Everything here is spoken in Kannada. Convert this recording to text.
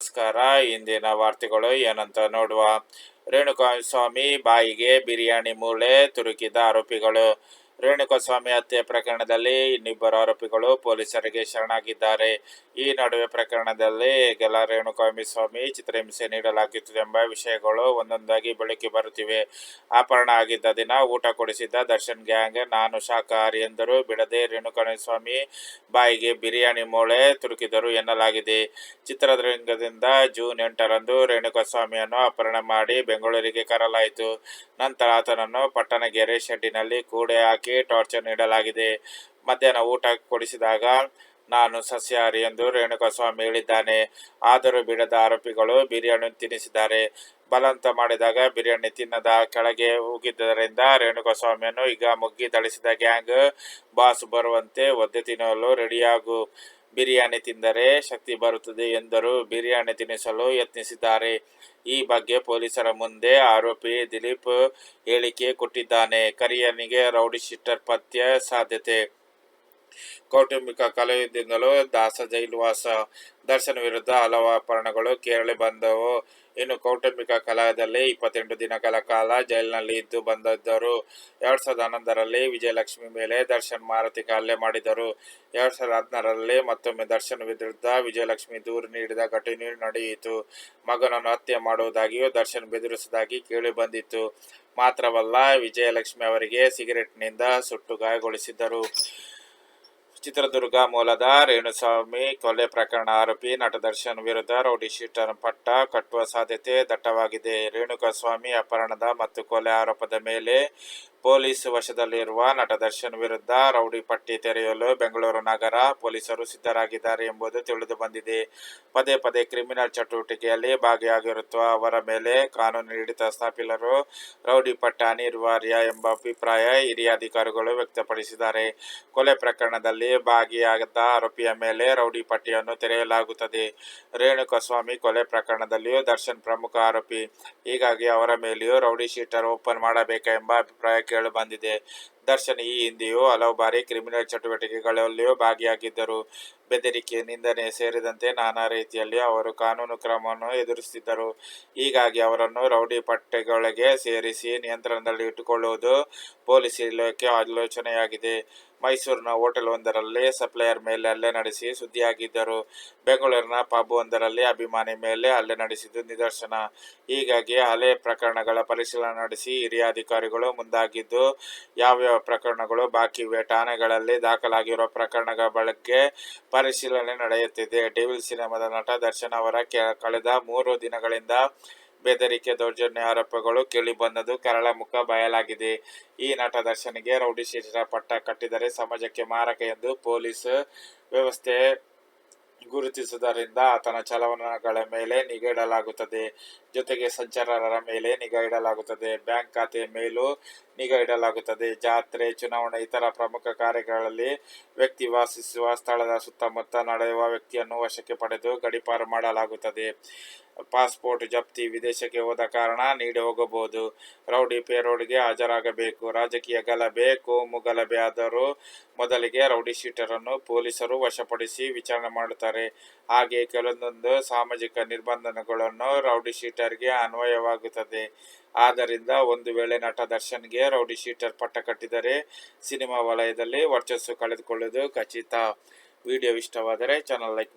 ನಮಸ್ಕಾರ. ಇಂದಿನ ವಾರ್ತೆಗಳು ಏನಂತ ನೋಡುವ. ರೇಣುಕಾಸ್ವಾಮಿ ಬಾಯಿಗೆ ಬಿರಿಯಾನಿ ಮೂಳೆ ತುರುಕಿದ ಆರೋಪಿಗಳು. ರೇಣುಕಾಸ್ವಾಮಿ ಹತ್ಯೆ ಪ್ರಕರಣದಲ್ಲಿ ಇನ್ನಿಬ್ಬರು ಆರೋಪಿಗಳು ಪೊಲೀಸರಿಗೆ ಶರಣಾಗಿದ್ದಾರೆ. ಈ ನಡುವೆ ಪ್ರಕರಣದಲ್ಲಿ ಗೆಲ ರೇಣುಕಾಮಿ ಸ್ವಾಮಿ ಚಿತ್ರಹಿಂಸೆ ನೀಡಲಾಗಿತ್ತು ಎಂಬ ವಿಷಯಗಳು ಒಂದೊಂದಾಗಿ ಬೆಳಕಿ ಬರುತ್ತಿವೆ. ಅಪಹರಣ ಆಗಿದ್ದ ದಿನ ಊಟ ಕೊಡಿಸಿದ್ದ ದರ್ಶನ್ ಗ್ಯಾಂಗ್, ನಾನು ಶಾಖಾಹಾರಿ ಎಂದರು ಬಿಡದೆ ರೇಣುಕಾಸ್ವಾಮಿ ಬಾಯಿಗೆ ಬಿರಿಯಾನಿ ಮೂಳೆ ತುರುಕಿದರು ಎನ್ನಲಾಗಿದೆ. ಚಿತ್ರದುರ್ಗದಿಂದ ಜೂನ್ ಎಂಟರಂದು ರೇಣುಕಾಸ್ವಾಮಿಯನ್ನು ಅಪಹರಣ ಮಾಡಿ ಬೆಂಗಳೂರಿಗೆ ಕರೆಲಾಯಿತು ನಂತರ ಆತನನ್ನು ಪಟ್ಟಣಗೆರೆ ಶೆಡ್ಡಿನಲ್ಲಿ ಕೂಡೆ ಹಾಕಿ ಟಾರ್ಚರ್ ನೀಡಲಾಗಿದೆ. ಮಧ್ಯಾಹ್ನ ಊಟ ಕೊಡಿಸಿದಾಗ ನಾನು ಸಸ್ಯಾಹಾರಿ ಎಂದು ರೇಣುಕಾಸ್ವಾಮಿ ಹೇಳಿದ್ದಾನೆ. ಆದರೂ ಬಿಡದ ಆರೋಪಿಗಳು ಬಿರಿಯಾನಿ ತಿನ್ನಿಸಿದ್ದಾರೆ. ಬಲವಂತ ಮಾಡಿದಾಗ ಬಿರಿಯಾನಿ ತಿನ್ನದ ಕೆಳಗೆ ಹೋಗಿದ್ದರಿಂದ ರೇಣುಕಾಸ್ವಾಮಿಯನ್ನು ಈಗ ಮುಗ್ಗಿ ಥಳಿಸಿದ ಗ್ಯಾಂಗ್. ಬಾಸ್ ಬರುವಂತೆ ಒದ್ದೆ ತಿನ್ನಲು ರೆಡಿಯಾಗು ಬಿರಿಯಾನಿ ತಿಂದರೆ ಶಕ್ತಿ ಬರುತ್ತದೆ ಎಂದರು. ಬಿರಿಯಾನಿ ತಿನ್ನಿಸಲು ಯತ್ನಿಸಿದ್ದಾರೆ. ಈ ಬಗ್ಗೆ ಪೊಲೀಸರ ಮುಂದೆ ಆರೋಪಿ ದಿಲೀಪ್ ಹೇಳಿಕೆ ಕೊಟ್ಟಿದ್ದಾನೆ. ಕರಿಯನಿಗೆ ರೌಡಿ ಶೀಟರ್ ಪತ್ಯ ಸಾಧ್ಯತೆ. ಕೌಟುಂಬಿಕ ಕಲಹದಿಂದಲೂ ದಾಸ ಜೈಲುವಾಸ ದರ್ಶನ ವಿರುದ್ಧ ಹಲವು ಕೇರಳ ಕೇರಳಿ ಬಂದವು. ಇನ್ನು ಕೌಟುಂಬಿಕ ಕಲಹದಲ್ಲಿ ಇಪ್ಪತ್ತೆಂಟು ದಿನಗಳ ಕಾಲ ಜೈಲಿನಲ್ಲಿ ಇದ್ದು ಬಂದಿದ್ದರು ಎರಡ್ ಸಾವಿರದ ಹನ್ನೊಂದರಲ್ಲಿ ವಿಜಯಲಕ್ಷ್ಮಿ ಮೇಲೆ ದರ್ಶನ್ ಮಾರುತಿ ಹಲ್ಲೆ ಮಾಡಿದರು. ಎರಡ್ ಸಾವಿರದ ಹದಿನಾರರಲ್ಲಿ ಮತ್ತೊಮ್ಮೆ ದರ್ಶನ್ ವಿರುದ್ಧ ವಿಜಯಲಕ್ಷ್ಮಿ ದೂರು ನೀಡಿದ ಘಟನೆ ನಡೆಯಿತು. ಮಗನನ್ನು ಹತ್ಯೆ ಮಾಡುವುದಾಗಿಯೂ ದರ್ಶನ್ ಬೆದರಿಸುವುದಾಗಿ ಕೇಳಿ ಬಂದಿತ್ತು. ಮಾತ್ರವಲ್ಲ, ವಿಜಯಲಕ್ಷ್ಮಿ ಅವರಿಗೆ ಸಿಗರೆಟ್ನಿಂದ ಸುಟ್ಟು ಗಾಯಗೊಳಿಸಿದ್ದರು. ಚಿತ್ರದುರ್ಗ ಮೂಲದ ರೇಣುಸ್ವಾಮಿ ಕೊಲೆ ಪ್ರಕರಣ ಆರೋಪಿ ನಟ ದರ್ಶನ್ ವಿರುದ್ಧ ರೌಡಿ ಪಟ್ಟ ಕಟ್ಟುವ ಸಾಧ್ಯತೆ ದಟ್ಟವಾಗಿದೆ. ರೇಣುಕಾಸ್ವಾಮಿ ಅಪಹರಣದ ಮತ್ತು ಕೊಲೆ ಆರೋಪದ ಮೇಲೆ ಪೊಲೀಸ್ ವಶದಲ್ಲಿರುವ ನಟ ದರ್ಶನ್ ವಿರುದ್ಧ ರೌಡಿ ಪಟ್ಟಿ ತೆರೆಯಲು ಬೆಂಗಳೂರು ನಗರ ಪೊಲೀಸರು ಸಿದ್ಧರಾಗಿದ್ದಾರೆ ಎಂಬುದು ತಿಳಿದು ಬಂದಿದೆ. ಪದೇ ಪದೇ ಕ್ರಿಮಿನಲ್ ಚಟುವಟಿಕೆಯಲ್ಲಿ ಭಾಗಿಯಾಗಿರುವ ಅವರ ಮೇಲೆ ಕಾನೂನು ಹಿಡಿತ ಸ್ಥಾಪಿಸಲು ರೌಡಿ ಪಟ್ಟ ಅನಿವಾರ್ಯ ಎಂಬ ಅಭಿಪ್ರಾಯ ಹಿರಿಯ ಅಧಿಕಾರಿಗಳು ವ್ಯಕ್ತಪಡಿಸಿದ್ದಾರೆ. ಕೊಲೆ ಪ್ರಕರಣದಲ್ಲಿ ಭಾಗಿಯಾದ ಆರೋಪಿಯ ಮೇಲೆ ರೌಡಿ ಪಟ್ಟಿಯನ್ನು ತೆರೆಯಲಾಗುತ್ತದೆ. ರೇಣುಕಾಸ್ವಾಮಿ ಕೊಲೆ ಪ್ರಕರಣದಲ್ಲಿಯೂ ದರ್ಶನ್ ಪ್ರಮುಖ ಆರೋಪಿ. ಹೀಗಾಗಿ ಅವರ ಮೇಲೆಯೂ ರೌಡಿ ಶೀಟರ್ ಓಪನ್ ಮಾಡಬೇಕೆಂಬ ಅಭಿಪ್ರಾಯ ಕೇಳಿಬಂದಿದೆ ದರ್ಶನ್ ಈ ಹಿಂದೆಯೂ ಹಲವು ಬಾರಿ ಕ್ರಿಮಿನಲ್ ಚಟುವಟಿಕೆಗಳಲ್ಲಿಯೂ ಭಾಗಿಯಾಗಿದ್ದರು. ಬೆದರಿಕೆ, ನಿಂದನೆ ಸೇರಿದಂತೆ ನಾನಾ ರೀತಿಯಲ್ಲಿ ಅವರು ಕಾನೂನು ಕ್ರಮವನ್ನು ಎದುರಿಸುತ್ತಿದ್ದರು. ಹೀಗಾಗಿ ಅವರನ್ನು ರೌಡಿ ಪಟ್ಟೆಗಳಿಗೆ ಸೇರಿಸಿ ನಿಯಂತ್ರಣದಲ್ಲಿ ಇಟ್ಟುಕೊಳ್ಳುವುದು ಪೊಲೀಸ್ ಇಲಾಖೆ ಆಲೋಚನೆಯಾಗಿದೆ. ಮೈಸೂರಿನ ಹೋಟೆಲ್ ಒಂದರಲ್ಲಿ ಸಪ್ಲೈಯರ್ ಮೇಲೆ ಹಲ್ಲೆ ನಡೆಸಿ ಸುದ್ದಿಯಾಗಿದ್ದರು. ಬೆಂಗಳೂರಿನ ಪಬ್ ಒಂದರಲ್ಲಿ ಅಭಿಮಾನಿ ಮೇಲೆ ಹಲ್ಲೆ ನಡೆಸಿದ್ದು ನಿದರ್ಶನ. ಹೀಗಾಗಿ ಹಲೆ ಪ್ರಕರಣಗಳ ಪರಿಶೀಲನೆ ನಡೆಸಿ ಹಿರಿಯ ಅಧಿಕಾರಿಗಳು ಮುಂದಾಗಿದ್ದು, ಯಾವ್ಯಾವ ಪ್ರಕರಣಗಳು ಬಾಕಿ ಇವೆ. ಠಾಣೆಗಳಲ್ಲಿ ದಾಖಲಾಗಿರುವ ಪ್ರಕರಣಗಳ ಬಗ್ಗೆ ಪರಿಶೀಲನೆ ನಡೆಯುತ್ತಿದೆ. ಡೆವಿಲ್ ಸಿನಿಮಾದ ನಟ ದರ್ಶನ್ ಅವರ ಕಳೆದ ಮೂರು ದಿನಗಳಿಂದ ಬೆದರಿಕೆ ದೌರ್ಜನ್ಯ ಆರೋಪಗಳು ಕೇಳಿಬಂದದ್ದು ಕರಳ ಮುಖ ಬಯಲಾಗಿದೆ. ಈ ನಟ ದರ್ಶನ್ಗೆ ರೌಡಿ ಶೀಟರ ಪಟ್ಟ ಕಟ್ಟಿದರೆ ಸಮಾಜಕ್ಕೆ ಮಾರಕ ಎಂದು ಪೊಲೀಸ್ ವ್ಯವಸ್ಥೆ ಗುರುತಿಸುವುದರಿಂದ ಆತನ ಚಲನಗಳ ಮೇಲೆ ನಿಗಾ ಇಡಲಾಗುತ್ತದೆ. ಜೊತೆಗೆ ಸಂಚಾರರ ಮೇಲೆ ನಿಗಾ ಇಡಲಾಗುತ್ತದೆ. ಬ್ಯಾಂಕ್ ಖಾತೆಯ ಮೇಲೂ ನಿಗಾ ಇಡಲಾಗುತ್ತದೆ. ಜಾತ್ರೆ, ಚುನಾವಣೆ, ಇತರ ಪ್ರಮುಖ ಕಾರ್ಯಗಳಲ್ಲಿ ವ್ಯಕ್ತಿ ವಾಸಿಸುವ ಸ್ಥಳದ ಸುತ್ತಮುತ್ತ ನಡೆಯುವ ವ್ಯಕ್ತಿಯನ್ನು ವಶಕ್ಕೆ ಪಡೆದು ಗಡಿಪಾರು ಮಾಡಲಾಗುತ್ತದೆ. ಪಾಸ್ಪೋರ್ಟ್ ಜಪ್ತಿ ವಿದೇಶಕ್ಕೆ ಹೋದ ಕಾರಣ ನೀಡಿ ಹೋಗಬಹುದು. ರೌಡಿ ಪೇರೋಡ್ಗೆ ಹಾಜರಾಗಬೇಕು. ರಾಜಕೀಯ ಗಲಭೆ, ಕೋಮು ಗಲಭೆ ಆದರೂ ಮೊದಲಿಗೆ ರೌಡಿ ಶೀಟರನ್ನು ಪೊಲೀಸರು ವಶಪಡಿಸಿ ವಿಚಾರಣೆ ಮಾಡುತ್ತಾರೆ. ಹಾಗೆ ಕೆಲವೊಂದೊಂದು ಸಾಮಾಜಿಕ ನಿರ್ಬಂಧನಗಳನ್ನು ರೌಡಿ ಶೀಟರ್ಗೆ ಅನ್ವಯವಾಗುತ್ತದೆ. ಆದ್ದರಿಂದ ಒಂದು ವೇಳೆ ನಟ ದರ್ಶನ್ಗೆ ರೌಡಿ ಶೀಟರ್ ಪಟ್ಟ ಕಟ್ಟಿದರೆ ಸಿನಿಮಾ ವಲಯದಲ್ಲಿ ವರ್ಚಸ್ಸು ಕಳೆದುಕೊಳ್ಳುವುದು ಖಚಿತ. ವಿಡಿಯೋ ಇಷ್ಟವಾದರೆ ಚಾನಲ್ ಲೈಕ್